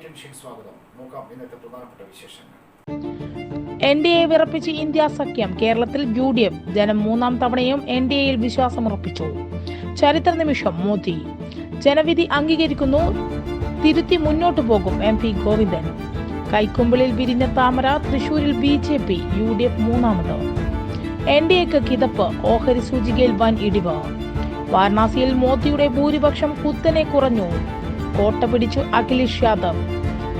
സ്വാഗതം. വിശേഷങ്ങൾ. N D A വിറപ്പിച്ച് ഇന്ത്യ സഖ്യം കേരളത്തിൽ യു ഡി എഫ് ജനം മൂന്നാം തവണയും എൻ ഡി എയിൽ വിശ്വാസമുറപ്പിച്ചു. ചരിത്ര നിമിഷം മോദി. ജനവിധി അംഗീകരിക്കുന്നു. തിരുത്തി മുന്നോട്ടു പോകും എം പി ഗോവിന്ദൻ. കൈക്കുമ്പിളിൽ വിരിഞ്ഞ താമര തൃശൂരിൽ B J P U D F മൂന്നാമത്. എൻ ഡി എക്ക് കിതപ്പ് ഓഹരി സൂചികയിൽ വൻ ഇടിവ്. വാരണാസിയിൽ മോദിയുടെ ഭൂരിപക്ഷം കുത്തനെ കുറഞ്ഞു. കോട്ട പിടിച്ചു അഖിലേഷ് യാദവ്.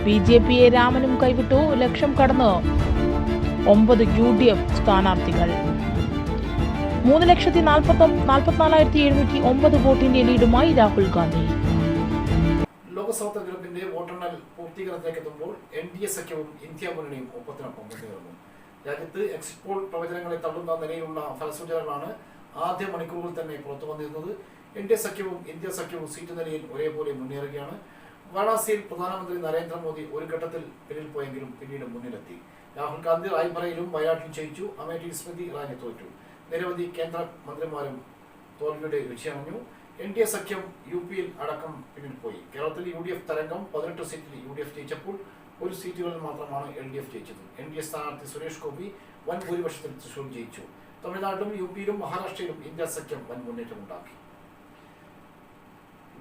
ബി ജെ പിയെ രാമനും കൈവിട്ടു ലക്ഷം കടന്നു ഒമ്പത് യു ഡി എഫ് സ്ഥാനാർത്ഥികൾ. മൂന്ന് ലക്ഷത്തി നാൽപ്പത്തി നാൽപ്പത്തിനാലായിരത്തി എഴുന്നൂറ്റി ഒമ്പത് വോട്ടിന്റെ ലീഡുമായി രാഹുൽ ഗാന്ധി. ലോക്സഭാ തെരഞ്ഞെടുപ്പിന്റെ വോട്ടെണ്ണൽ പൂർത്തീകരണത്തിലേക്ക് എത്തുമ്പോൾ എൻ ഡി എ സഖ്യവും ഇന്ത്യ മുന്നണിയും ഒപ്പത്തിനൊപ്പം മുന്നേറുന്നു. രാജ്യത്ത് എക്സിറ്റ് പ്രവചനങ്ങളെ തള്ളുന്ന നിലയിലുള്ള ഫലസൂചനകളാണ് ആദ്യ മണിക്കൂറിൽ തന്നെ പുറത്തു വന്നിരുന്നത് എൻ ഡി എ സഖ്യവും ഇന്ത്യ സഖ്യവും സീറ്റ് നിലയിൽ ഒരേപോലെ മുന്നേറുകയാണ്. വാരാണസിയിൽ പ്രധാനമന്ത്രി നരേന്ദ്രമോദി ഒരു ഘട്ടത്തിൽ പിന്നിൽ പോയെങ്കിലും പിന്നീട് മുന്നിലെത്തി. രാഹുൽ ഗാന്ധി റായ്ബറയിലും വയനാട്ടിൽ ജയിച്ചു. അമേഠി സ്മൃതി ഇറാനി തോറ്റു. നിരവധി കേന്ദ്ര മന്ത്രിമാരും തോൽവിയുടെ വിഷയമഞ്ഞു എൻ ഡി എ സഖ്യം യു പിയിൽ അടക്കം പിന്നിൽ പോയി. കേരളത്തിൽ യു ഡി എഫ് തരംഗം പതിനെട്ട് സീറ്റിൽ യു ഡി എഫ് ജയിച്ചപ്പോൾ ഒരു സീറ്റുകളിൽ മാത്രമാണ് എൽ ഡി എഫ് ജയിച്ചത്. എൻ ഡി എ സ്ഥാനാർത്ഥി സുരേഷ് ഗോപി വൻ ഭൂരിപക്ഷത്തിൽ തൃശൂർ ജയിച്ചു. തമിഴ്നാട്ടിലും യു പിയിലും മഹാരാഷ്ട്രയിലും ഇന്ത്യ സഖ്യം വൻ മുന്നേറ്റമുണ്ടാക്കി.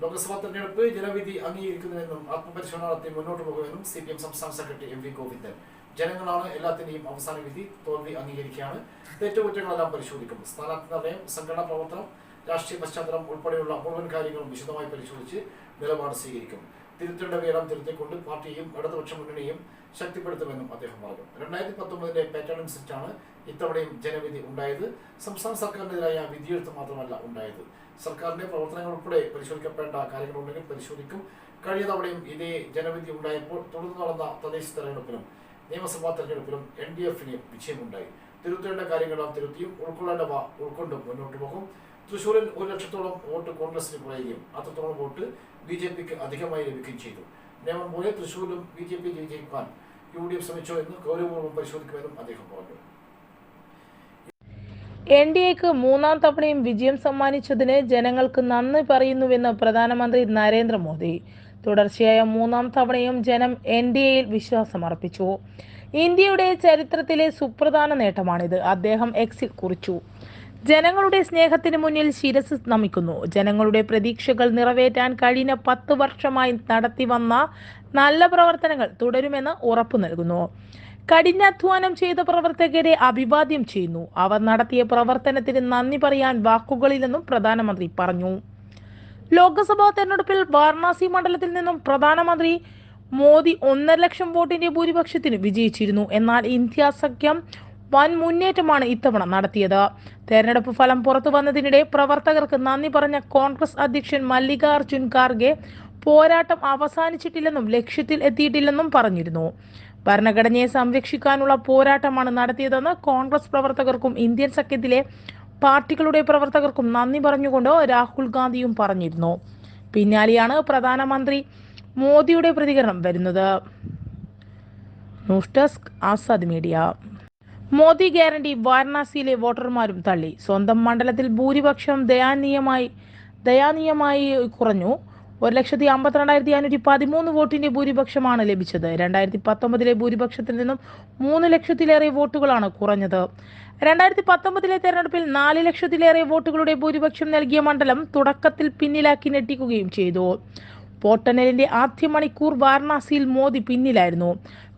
ലോക്സഭാ തെരഞ്ഞെടുപ്പ് ജനവിധി അംഗീകരിക്കുന്നുവെന്നും ആത്മപരിശോധന നടത്തി മുന്നോട്ട് പോകുമെന്നും സി പി എം സംസ്ഥാന സെക്രട്ടറി എം വി ഗോവിന്ദൻ. ജനങ്ങളാണ് എല്ലാത്തിന്റെയും അവസാന വിധി തോൽവി അംഗീകരിക്കുകയാണ്. തെറ്റുകുറ്റങ്ങളെല്ലാം പരിശോധിക്കും സ്ഥാനാർത്ഥി നിർണയം സംഘടനാ പ്രവർത്തനം രാഷ്ട്രീയ പശ്ചാത്തലം ഉൾപ്പെടെയുള്ള മുഴുവൻ കാര്യങ്ങളും വിശദമായി പരിശോധിച്ച് നിലപാട് സ്വീകരിക്കും. തിരുത്തേണ്ടവയെല്ലാം തിരുത്തിക്കൊണ്ട് പാർട്ടിയെയും ഇടതുപക്ഷ മുന്നണിയും ശക്തിപ്പെടുത്തുമെന്നും അദ്ദേഹം പറഞ്ഞു. രണ്ടായിരത്തി പത്തൊമ്പതിന്റെ പാറ്റേൺ അനുസരിച്ചാണ് ഇത്തവണയും ജനവിധി ഉണ്ടായത്. സംസ്ഥാന സർക്കാരിനെതിരായ വിധിയെഴുത്ത് മാത്രമല്ല ഉണ്ടായത്. സർക്കാരിന്റെ പ്രവർത്തനങ്ങൾ ഉൾപ്പെടെ പരിശോധിക്കപ്പെടേണ്ട കാര്യങ്ങളുണ്ടെങ്കിൽ പരിശോധിക്കും. കഴിഞ്ഞ തവണയും ഇതേ ജനവിധി ഉണ്ടായപ്പോൾ തുടർന്ന് നടന്ന തദ്ദേശ തെരഞ്ഞെടുപ്പിലും നിയമസഭാ തെരഞ്ഞെടുപ്പിലും എൻ ഡി എഫിന് വിജയമുണ്ടായി. തിരുത്തേണ്ട കാര്യങ്ങളെല്ലാം തിരുത്തിയും ഉൾക്കൊള്ളേണ്ടവ ഉൾക്കൊണ്ടും മുന്നോട്ട് പോകും. തൃശൂരിൽ ഒരു ലക്ഷത്തോളം വോട്ട് കോൺഗ്രസിന് കുറയുകയും അത്രത്തോളം വോട്ട് ബി ജെ പിക്ക് അധികമായി ലഭിക്കുകയും ചെയ്തു. നിയമം പോലെ തൃശ്ശൂരിലും ബി ജെ പി ജയിക്കാൻ യു ഡി എഫ് ശ്രമിച്ചോ എന്ന് ഗൗരവപൂർവം പരിശോധിക്കുമെന്നും അദ്ദേഹം പറഞ്ഞു. എൻ ഡി എക്ക് മൂന്നാം തവണയും വിജയം സമ്മാനിച്ചതിന് ജനങ്ങൾക്ക് നന്ദി പറയുന്നുവെന്ന് പ്രധാനമന്ത്രി നരേന്ദ്രമോദി. തുടർച്ചയായ മൂന്നാം തവണയും ജനം എൻ ഡി എയിൽ വിശ്വാസമർപ്പിച്ചു. ഇന്ത്യയുടെ ചരിത്രത്തിലെ സുപ്രധാന നേട്ടമാണിത്. അദ്ദേഹം എക്സിൽ കുറിച്ചു. ജനങ്ങളുടെ സ്നേഹത്തിന് മുന്നിൽ ശിരസ് നമിക്കുന്നു. ജനങ്ങളുടെ പ്രതീക്ഷകൾ നിറവേറ്റാൻ കഴിഞ്ഞ പത്ത് വർഷമായി നടത്തി വന്ന നല്ല പ്രവർത്തനങ്ങൾ തുടരുമെന്ന് ഉറപ്പു നൽകുന്നു. കഠിനാധ്വാനം ചെയ്ത പ്രവർത്തകരെ അഭിവാദ്യം ചെയ്യുന്നു. അവർ നടത്തിയ പ്രവർത്തനത്തിന് നന്ദി പറയാൻ വാക്കുകളില്ലെന്നും പ്രധാനമന്ത്രി പറഞ്ഞു. ലോക്സഭാ തെരഞ്ഞെടുപ്പിൽ വാരണാസി മണ്ഡലത്തിൽ നിന്നും പ്രധാനമന്ത്രി മോദി ഒന്നര ലക്ഷം വോട്ടിന്റെ ഭൂരിപക്ഷത്തിന് വിജയിച്ചിരുന്നു. എന്നാൽ ഇന്ത്യ സഖ്യം വൻ മുന്നേറ്റമാണ് ഇത്തവണ നടത്തിയത്. തെരഞ്ഞെടുപ്പ് ഫലം പുറത്തു വന്നതിനിടെ പ്രവർത്തകർക്ക് നന്ദി പറഞ്ഞ കോൺഗ്രസ് അധ്യക്ഷൻ മല്ലികാർജുൻ ഖാർഗെ പോരാട്ടം അവസാനിച്ചിട്ടില്ലെന്നും ലക്ഷ്യത്തിൽ എത്തിയിട്ടില്ലെന്നും പറഞ്ഞിരുന്നു. ഭരണഘടനയെ സംരക്ഷിക്കാനുള്ള പോരാട്ടമാണ് നടത്തിയതെന്ന് കോൺഗ്രസ് പ്രവർത്തകർക്കും ഇന്ത്യൻ സഖ്യത്തിലെ പാർട്ടികളുടെ പ്രവർത്തകർക്കും നന്ദി പറഞ്ഞുകൊണ്ട് രാഹുൽ ഗാന്ധിയും പറഞ്ഞിരുന്നു. പിന്നാലെയാണ് പ്രധാനമന്ത്രി മോദിയുടെ പ്രതികരണം വരുന്നത്. News desk Azad media. Modi guarantee വാരണാസിയിലെ വോട്ടർമാരും തള്ളി. സ്വന്തം മണ്ഡലത്തിൽ ഭൂരിപക്ഷം ദയാനീയമായി ദയാനീയമായി കുറഞ്ഞു. ഒരു ലക്ഷത്തി അമ്പത്തിരണ്ടായിരത്തി അഞ്ഞൂറ്റി പതിമൂന്ന് വോട്ടിന്റെ ഭൂരിപക്ഷമാണ് ലഭിച്ചത്. രണ്ടായിരത്തി പത്തൊമ്പതിലെ ഭൂരിപക്ഷത്തിൽ നിന്നും മൂന്ന് ലക്ഷത്തിലേറെ വോട്ടുകളാണ് കുറഞ്ഞത്. രണ്ടായിരത്തി പത്തൊമ്പതിലെ തെരഞ്ഞെടുപ്പിൽ നാല് ലക്ഷത്തിലേറെ വോട്ടുകളുടെ ഭൂരിപക്ഷം നൽകിയ മണ്ഡലം തുടക്കത്തിൽ പിന്നിലാക്കി ഞെട്ടിക്കുകയും ചെയ്തു. വോട്ടെണ്ണലിന്റെ ആദ്യ മണിക്കൂർ വാരണാസിയിൽ മോദി പിന്നിലായിരുന്നു.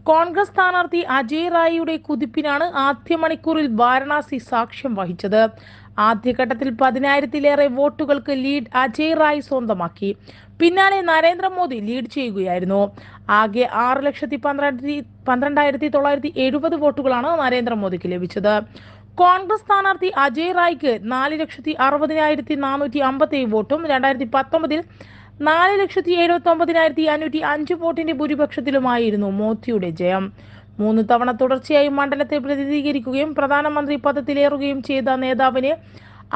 കോൺഗ്രസ് സ്ഥാനാർത്ഥി അജയ് റായിയുടെ കുതിപ്പിനാണ് ആദ്യ മണിക്കൂറിൽ വാരണാസി സാക്ഷ്യം വഹിച്ചത്. ആദ്യഘട്ടത്തിൽ പതിനായിരത്തിലേറെ വോട്ടുകൾക്ക് ലീഡ് അജയ് റായ് സ്വന്തമാക്കി. പിന്നാലെ നരേന്ദ്രമോദി ലീഡ് ചെയ്യുകയായിരുന്നു. ആകെ ആറ് ലക്ഷത്തി പന്ത്രണ്ടായിരത്തി പന്ത്രണ്ടായിരത്തി തൊള്ളായിരത്തി എഴുപത് വോട്ടുകളാണ് നരേന്ദ്രമോദിക്ക് ലഭിച്ചത്. കോൺഗ്രസ് സ്ഥാനാർത്ഥി അജയ് റായ്ക്ക് നാല് ലക്ഷത്തി അറുപതിനായിരത്തി നാനൂറ്റി അമ്പത്തി വോട്ടും രണ്ടായിരത്തി പത്തൊമ്പതിൽ നാല് ലക്ഷത്തി എഴുപത്തി ഒമ്പതിനായിരത്തി അഞ്ഞൂറ്റി അഞ്ച് വോട്ടിന്റെ ഭൂരിപക്ഷത്തിലുമായിരുന്നു മോദിയുടെ ജയം. മൂന്ന് തവണ തുടർച്ചയായി മണ്ഡലത്തെ പ്രതിനിധീകരിക്കുകയും പ്രധാനമന്ത്രി പദത്തിലേറുകയും ചെയ്ത നേതാവിന്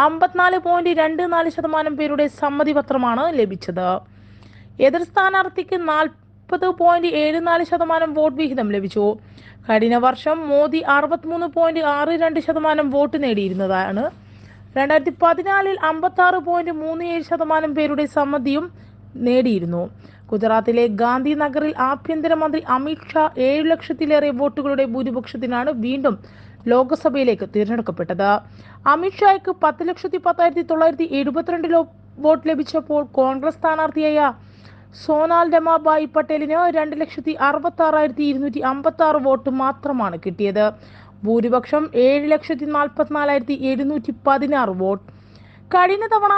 അമ്പത്തിനാല് പോയിന്റ് രണ്ട് നാല് ശതമാനം പേരുടെ സമ്മതിപത്രമാണ് ലഭിച്ചത്. എതിർ സ്ഥാനാർത്ഥിക്ക് നാൽപ്പത് പോയിന്റ് ഏഴ് നാല് ശതമാനം വോട്ട് വിഹിതം ലഭിച്ചു. കഴിഞ്ഞ വർഷം മോദി അറുപത്തിമൂന്ന് പോയിന്റ് ആറ് രണ്ട് ശതമാനം വോട്ട് നേടിയിരുന്നതാണ്. രണ്ടായിരത്തി പതിനാലിൽ അമ്പത്തി ആറ് പോയിന്റ് മൂന്ന് ഏഴ് ശതമാനം പേരുടെ സമ്മതിയും നേടിയിരുന്നു. ഗുജറാത്തിലെ ഗാന്ധിനഗറിൽ ആഭ്യന്തരമന്ത്രി അമിത്ഷാ ഏഴു ലക്ഷത്തിലേറെ വോട്ടുകളുടെ ഭൂരിപക്ഷത്തിനാണ് വീണ്ടും ലോക്സഭയിലേക്ക് തിരഞ്ഞെടുക്കപ്പെട്ടത്. അമിത്ഷായ്ക്ക് പത്ത് ലക്ഷത്തി പത്തായിരത്തി തൊള്ളായിരത്തി എഴുപത്തിരണ്ടിലോ വോട്ട് ലഭിച്ചപ്പോൾ കോൺഗ്രസ് സ്ഥാനാർത്ഥിയായ സോനാൽ രമാബായി പട്ടേലിന് രണ്ട് ലക്ഷത്തി അറുപത്തി ആറായിരത്തി ഇരുന്നൂറ്റി അമ്പത്തി ആറ് വോട്ട് മാത്രമാണ് കിട്ടിയത്. ഭൂരിപക്ഷം ഏഴ് ലക്ഷത്തി നാൽപ്പത്തിനാലായിരത്തി എഴുന്നൂറ്റി പതിനാറ് വോട്ട്. കഴിഞ്ഞ തവണ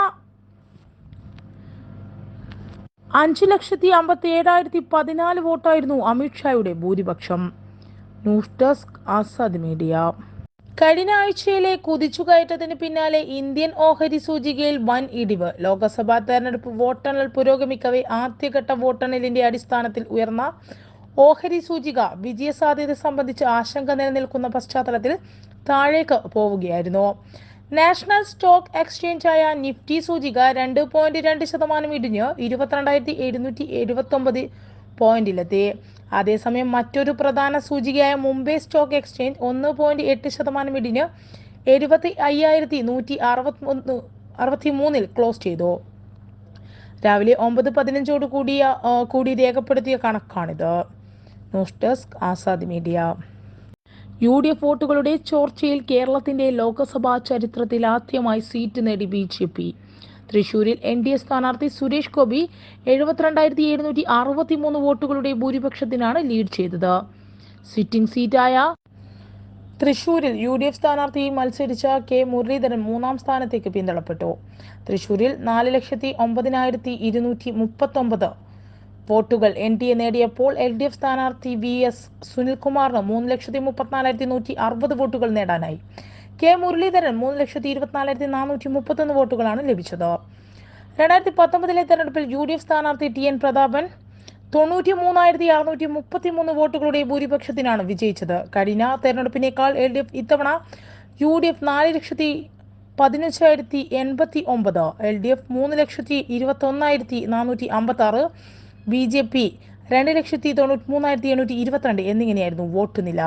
അഞ്ച് ലക്ഷത്തി അമ്പത്തി ഏഴായിരത്തി പതിനാല് വോട്ടായിരുന്നു അമിത്ഷായുടെ ഭൂരിപക്ഷം. News desk Azad media. കഴിഞ്ഞ ആഴ്ചയിലെ കുതിച്ചുകയറ്റത്തിന് പിന്നാലെ ഇന്ത്യൻ ഓഹരി സൂചികയിൽ വൻ ഇടിവ്. ലോക്സഭാ തെരഞ്ഞെടുപ്പ് വോട്ടെണ്ണൽ പുരോഗമിക്കവേ ആദ്യഘട്ട വോട്ടെണ്ണലിന്റെ അടിസ്ഥാനത്തിൽ ഉയർന്ന ഓഹരി സൂചിക വിജയസാധ്യത സംബന്ധിച്ച് ആശങ്ക നിലനിൽക്കുന്ന പശ്ചാത്തലത്തിൽ താഴേക്ക് പോവുകയായിരുന്നു. നാഷണൽ സ്റ്റോക്ക് എക്സ്ചേഞ്ചായ നിഫ്റ്റി സൂചിക രണ്ട് പോയിന്റ് രണ്ട് ശതമാനം ഇടിഞ്ഞ് ഇരുപത്തിരണ്ടായിരത്തി എഴുന്നൂറ്റി എഴുപത്തി ഒമ്പത് പോയിന്റിലെത്തി. അതേസമയം മറ്റൊരു പ്രധാന സൂചികയായ മുംബൈ സ്റ്റോക്ക് എക്സ്ചേഞ്ച് ഒന്ന് പോയിന്റ് എട്ട് ശതമാനം ഇടിഞ്ഞ് എഴുപത്തി അയ്യായിരത്തി നൂറ്റി അറുപത്തി അറുപത്തി മൂന്നിൽ ക്ലോസ് ചെയ്തു. രാവിലെ ഒമ്പത് പതിനഞ്ചോട് കൂടിയ കൂടി രേഖപ്പെടുത്തിയ കണക്കാണിത്. News desk Azad media. U D F വോട്ടുകളുടെ ചോർച്ചയിൽ കേരളത്തിന്റെ ലോക്സഭാ ചരിത്രത്തിൽ ആദ്യമായി സീറ്റ് നേടി ബി ജെ പി. തൃശൂരിൽ എൻ ഡി എ സ്ഥാനാർത്ഥി സുരേഷ് ഗോപി എഴുപത്തിരണ്ടായിരത്തി എഴുന്നൂറ്റി അറുപത്തി മൂന്ന് വോട്ടുകളുടെ ഭൂരിപക്ഷത്തിനാണ് ലീഡ് ചെയ്തത്. സിറ്റിംഗ് സീറ്റായ തൃശൂരിൽ യു ഡി എഫ് സ്ഥാനാർത്ഥി മത്സരിച്ച കെ മുരളീധരൻ മൂന്നാം സ്ഥാനത്തേക്ക് പിന്തള്ളപ്പെട്ടു. തൃശൂരിൽ നാല് ലക്ഷത്തി ഒമ്പതിനായിരത്തി ഇരുന്നൂറ്റി മുപ്പത്തൊമ്പത് വോട്ടുകൾ എൻ ഡി എ നേടിയപ്പോൾ എൽ ഡി എഫ് സ്ഥാനാർത്ഥി വി എസ് സുനിൽകുമാറിന് മൂന്ന് ലക്ഷത്തി മുപ്പത്തിനാലായിരത്തി നൂറ്റി അറുപത് വോട്ടുകൾ നേടാനായി. കെ മുരളീധരൻ മൂന്ന് ലക്ഷത്തി ഇരുപത്തിനാലായിരത്തി നാനൂറ്റി മുപ്പത്തൊന്ന് വോട്ടുകളാണ് ലഭിച്ചത്. രണ്ടായിരത്തി പത്തൊമ്പതിലെ തെരഞ്ഞെടുപ്പിൽ യു ഡി എഫ് സ്ഥാനാർത്ഥി ടി എൻ പ്രതാപൻ തൊണ്ണൂറ്റി മൂന്നായിരത്തി അറുന്നൂറ്റി മുപ്പത്തി മൂന്ന് വോട്ടുകളുടെ ഭൂരിപക്ഷത്തിനാണ് വിജയിച്ചത്. കഴിഞ്ഞ തെരഞ്ഞെടുപ്പിനേക്കാൾ എൽ ഡി എഫ് ഇത്തവണ യു ഡി എഫ് നാല് ലക്ഷത്തി പതിനഞ്ചായിരത്തി എൺപത്തി ഒമ്പത് എൽ ഡി എഫ് മൂന്ന് ലക്ഷത്തി ഇരുപത്തി ഒന്നായിരത്തി നാനൂറ്റി അമ്പത്തി ആറ് ബി ജെ പി രണ്ട് ലക്ഷത്തി തൊണ്ണൂറ്റി മൂന്നായിരത്തി എണ്ണൂറ്റി ഇരുപത്തിരണ്ട് എന്നിങ്ങനെയായിരുന്നു വോട്ട് നില.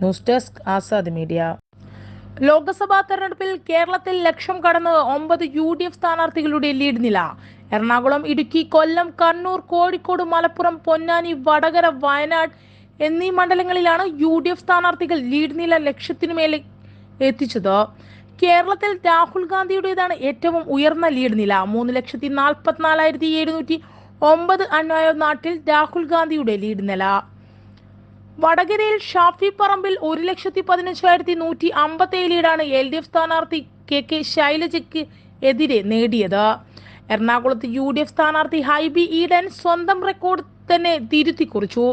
News desk Azad media. Lok Sabha തെരഞ്ഞെടുപ്പിൽ കേരളത്തിൽ ലക്ഷം കടന്ന് ഒമ്പത് യു ഡി എഫ് സ്ഥാനാർത്ഥികളുടെ ലീഡ് നില. എറണാകുളം ഇടുക്കി കൊല്ലം കണ്ണൂർ കോഴിക്കോട് മലപ്പുറം പൊന്നാനി വടകര വയനാട് എന്നീ മണ്ഡലങ്ങളിലാണ് യു ഡി എഫ് സ്ഥാനാർത്ഥികൾ ലീഡ് നില ലക്ഷത്തിനു മേലെ എത്തിച്ചത്. കേരളത്തിൽ രാഹുൽ ഗാന്ധിയുടേതാണ് ഏറ്റവും ഉയർന്ന ലീഡ് നില. മൂന്ന് ലക്ഷത്തി നാൽപ്പത്തിനാലായിരത്തി എഴുന്നൂറ്റി ഒമ്പത് അന്വയ നാട്ടിൽ രാഹുൽ ഗാന്ധിയുടെ ലീഡ് നില. വടകരയിൽ ഷാഫി പറമ്പിൽ ഒരു ലക്ഷത്തി പതിനഞ്ചായിരത്തി നൂറ്റി അമ്പത്തി ലീഡാണ് എൽ ഡി എഫ് സ്ഥാനാർത്ഥി കെ കെ ശൈലജയ്ക്ക് എതിരെ നേടിയത്. എറണാകുളത്ത് യു ഡി എഫ് സ്ഥാനാർത്ഥി ഹൈബി ഈഡൻ സ്വന്തം റെക്കോർഡ് തന്നെ തിരുത്തി കുറിച്ചു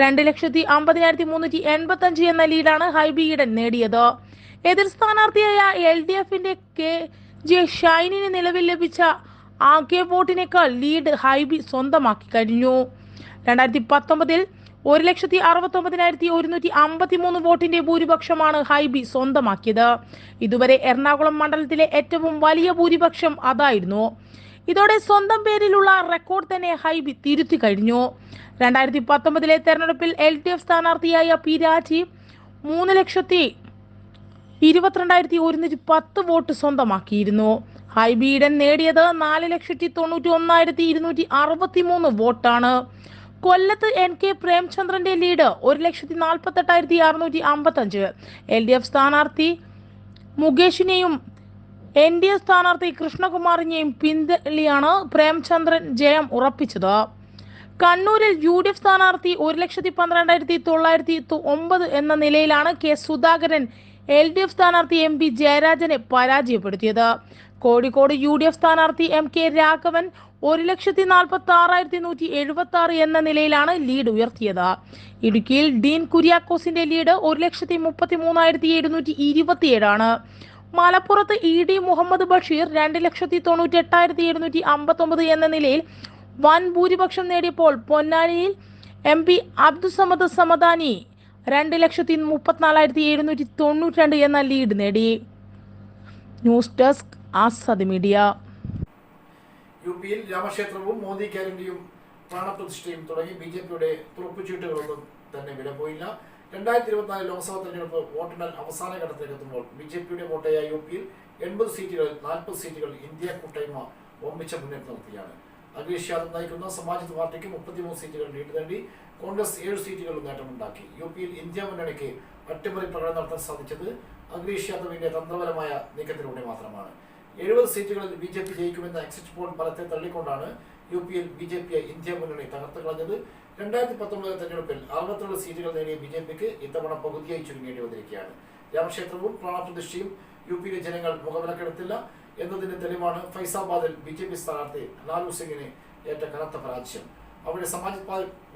രണ്ട് ലക്ഷത്തി അമ്പതിനായിരത്തി മുന്നൂറ്റി എൺപത്തി അഞ്ച് എന്ന ലീഡാണ് ഹൈബി ഈഡൻ നേടിയത്. എതിർ സ്ഥാനാർത്ഥിയായ എൽ ഡി എഫിന്റെ കെ. ജെ. ഷൈനിന് നിലവിൽ ലഭിച്ച ആകെ വോട്ടിനേക്കാൾ ലീഡ് ഹൈബി സ്വന്തമാക്കി കഴിഞ്ഞു. രണ്ടായിരത്തി പത്തൊമ്പതിൽ ഒരു ലക്ഷത്തി അറുപത്തൊമ്പതിനായിരത്തി ഒരുന്നൂറ്റി അമ്പത്തി മൂന്ന് വോട്ടിന്റെ ഭൂരിപക്ഷമാണ് ഹൈബി സ്വന്തമാക്കിയത്. ഇതുവരെ എറണാകുളം മണ്ഡലത്തിലെ ഏറ്റവും വലിയ ഭൂരിപക്ഷം അതായിരുന്നു. ഇതോടെ സ്വന്തം പേരിലുള്ള റെക്കോർഡ് തന്നെ ഹൈബി തിരുത്തി കഴിഞ്ഞു. രണ്ടായിരത്തി പത്തൊമ്പതിലെ തെരഞ്ഞെടുപ്പിൽ എൽ ഡി എഫ് സ്ഥാനാർത്ഥിയായ പി രാജീവ് മൂന്ന് ലക്ഷത്തി ഇരുപത്തിരണ്ടായിരത്തി ഒരുന്നൂറ്റി പത്ത് വോട്ട് സ്വന്തമാക്കിയിരുന്നു. ഹൈ ബീഡൻ നേടിയത് നാല് ലക്ഷത്തി തൊണ്ണൂറ്റി ഒന്നായിരത്തി ഇരുന്നൂറ്റി അറുപത്തി മൂന്ന് വോട്ടാണ്. കൊല്ലത്ത് എൻ കെ പ്രേംചന്ദ്രന്റെ ലീഡ് ഒരു ലക്ഷത്തി നാൽപ്പത്തെട്ടായിരത്തി അറുന്നൂറ്റി അമ്പത്തഞ്ച്. എൽ ഡി എഫ് സ്ഥാനാർത്ഥി മുകേഷിനെയും എൻ ഡി എ സ്ഥാനാർത്ഥി കൃഷ്ണകുമാറിനെയും പിന്തള്ളിയാണ് പ്രേംചന്ദ്രൻ ജയം ഉറപ്പിച്ചത്. കണ്ണൂരിൽ യു ഡി എഫ് സ്ഥാനാർത്ഥി ഒരു ലക്ഷത്തി പന്ത്രണ്ടായിരത്തി തൊള്ളായിരത്തി ഒമ്പത് എന്ന നിലയിലാണ് K Sudhakaran L D F സ്ഥാനാർത്ഥി എം പി ജയരാജനെ പരാജയപ്പെടുത്തിയത്. കോഴിക്കോട് യു ഡി എഫ് സ്ഥാനാർത്ഥി എം കെ രാഘവൻ ഒരു ലക്ഷത്തി നാൽപ്പത്തി ആറായിരത്തി നൂറ്റി എഴുപത്തി ആറ് എന്ന നിലയിലാണ് ലീഡ് ഉയർത്തിയത്. ഇടുക്കിയിൽ ഡീൻ കുര്യാക്കോസിന്റെ ലീഡ് ഒരു ലക്ഷത്തി മുപ്പത്തി മൂന്നായിരത്തി എഴുന്നൂറ്റി ഇരുപത്തിയേഴാണ്. മലപ്പുറത്ത് ഇ ഡി മുഹമ്മദ് ബഷീർ രണ്ട് ലക്ഷത്തി തൊണ്ണൂറ്റി എട്ടായിരത്തി എഴുന്നൂറ്റി അമ്പത്തി ഒമ്പത് എന്ന നിലയിൽ വൻ ഭൂരിപക്ഷം നേടിയപ്പോൾ പൊന്നാനിയിൽ എം പി അബ്ദുസമദ് സമദാനി രണ്ട് ലക്ഷത്തി മുപ്പത്തിനാലായിരത്തി എഴുന്നൂറ്റി തൊണ്ണൂറ്റി രണ്ട് എന്ന ലീഡ് നേടി. News desk Azad media. U പിയിൽ രാമക്ഷേത്രവും മോദി ഗ്യാരണ്ടിയും പ്രാണപ്രതിഷ്ഠയും തുടങ്ങി ബി ജെ പിയുടെ തുറപ്പുചീട്ടുകളൊന്നും തന്നെ വില പോയില്ല രണ്ടായിരത്തി ഇരുപത്തിനാല് ലോക്സഭാ തെരഞ്ഞെടുപ്പ് വോട്ടെണ്ണൽ അവസാന ഘട്ടത്തിലേക്ക് എത്തുമ്പോൾ ബി ജെ പിയുടെ വോട്ടായ യു പിയിൽ എൺപത് സീറ്റുകളിൽ നാൽപ്പത് സീറ്റുകൾ ഇന്ത്യ കൂട്ടായ്മ ഒമ്മിച്ച മുന്നേറ്റം നടത്തിയാണ്. അഖിലേഷ് യാദവ് നയിക്കുന്ന സമാജ്വാദി പാർട്ടിക്ക് മുപ്പത്തിമൂന്ന് സീറ്റുകൾ നേടി കോൺഗ്രസ് ഏഴ് സീറ്റുകളിൽ നേട്ടമുണ്ടാക്കി. യു പിയിൽ ഇന്ത്യ മുന്നണിക്ക് അട്ടിമറി പ്രകടനം നടത്താൻ സാധിച്ചത് അഖിലേഷ് യാദവിന്റെ തന്ത്രപരമായ നീക്കത്തിലൂടെ മാത്രമാണ്. എഴുപത് സീറ്റുകളിൽ ബി ജെ പി ജയിക്കുമെന്ന എക്സിറ്റ് പോൾ ഫലത്തെ തള്ളിക്കൊണ്ടാണ് യു പിയിൽ ബി ജെ പിയെ ഇന്ത്യ മുന്നണി തകർത്ത് കളഞ്ഞത്. രണ്ടായിരത്തി പത്തൊമ്പത് തെരഞ്ഞെടുപ്പിൽ അറുപത്തിരണ്ട് സീറ്റുകൾ നേടിയ ബി ജെ പിക്ക് ഇത്തവണ പകുതിയായി ചുരുങ്ങേണ്ടി വന്നിരിക്കുകയാണ്. രാമക്ഷേത്രവും പ്രാണപ്രതിഷ്ഠയും യു പിയിലെ ജനങ്ങൾ മുഖവിലക്കെടുത്തില്ല. എന്നതിന് തെളിവാണ് ഫൈസാബാദിൽ ബി ജെ പി സ്ഥാനാർത്ഥി ലാലു സിംഗിന് ഏറ്റ കനത്ത പരാജയം. അവിടെ സമാജ്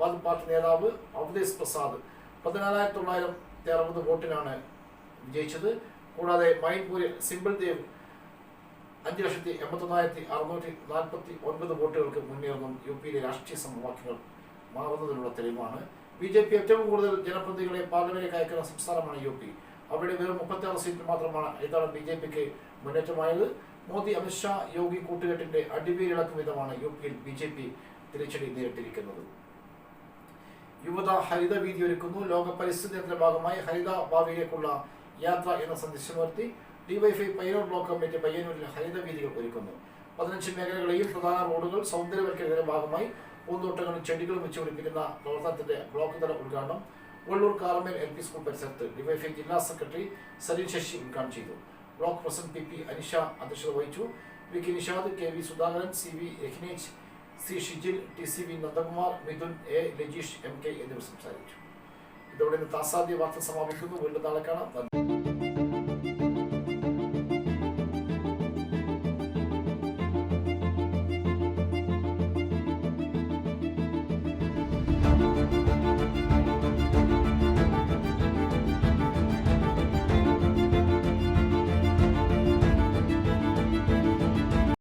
വാദി പാർട്ടി നേതാവ് അവധേഷ് പ്രസാദ് പതിനാലായിരത്തി തൊള്ളായിരത്തി അറുപത് വോട്ടിനാണ് വിജയിച്ചത്. കൂടാതെ മൈൻപൂരിൽ സിമ്പിൾ ദേവ് അഞ്ച് ലക്ഷത്തി എൺപത്തൊന്നായിരത്തി അറുന്നൂറ്റി നാൽപ്പത്തി ഒൻപത് വോട്ടുകൾക്ക് മുന്നേറുന്നതും യു പിയിലെ രാഷ്ട്രീയ സമവാക്യങ്ങൾ മാറുന്നതിനുള്ള തെളിവാണ്. ബി ജെ പി ഏറ്റവും കൂടുതൽ ജനപ്രതിനിധികളെ പാർലമെന്റിലേക്ക് അയക്കുന്ന സംസ്ഥാനമാണ് യു പി. അവിടെ വെറും മുപ്പത്തി ആറ് സീറ്റ് മാത്രമാണ് ഇതാണ് ബി ജെ പിക്ക് മുന്നേറ്റമായത്. മോദി അമിത്ഷാ യോഗി കൂട്ടുകെട്ടിന്റെ അടിവേരിളക്കും വിധമാണ് യു പിയിൽ ബി ജെ പി തിരിച്ചടി നേരിട്ടിരിക്കുന്നത്. യുവത ഹരിത വീതി ഒരുക്കുന്നു. ലോക പരിസ്ഥിതി ദിനത്തിന്റെ ഭാഗമായി ഹരിത ഭാവിയിലേക്കുള്ള യാത്ര എന്ന സന്ദേശമുയർത്തി ഡിവൈഫൈ പയ്യൂർ ബ്ലോക്ക് കമ്മിറ്റി പയ്യന്നൂരിൽ ഹരിത വീതികൾ ഒരുക്കുന്നു. പതിനഞ്ച് മേഖലകളെയും പ്രധാന റോഡുകൾ സൗന്ദര്യവൽക്കരണത്തിന്റെ ഭാഗമായി പൂന്തോട്ടങ്ങളും ചെടികളും വെച്ച് പിടിപ്പിക്കുന്ന പ്രവർത്തനത്തിന്റെ ബ്ലോക്ക് തല ഉദ്ഘാടനം Vallur Carmel L P school പരിസരത്ത് ഡിവൈഫൈ ജില്ലാ സെക്രട്ടറി സലീൻ ശശി ഉദ്ഘാടനം ചെയ്തു. Block president P P Anisha അധ്യക്ഷത വഹിച്ചു. V K Nishad K V Sudhakaran C V Rahnej C Shijil T C V Nandakumar Mithun A Lajeesh M K എന്നിവർ സംസാരിച്ചു. ഇതോടെ താസാദ്യ വാർത്ത സമാപിക്കുന്നു. വീണ്ടും നാളെ കാണാം.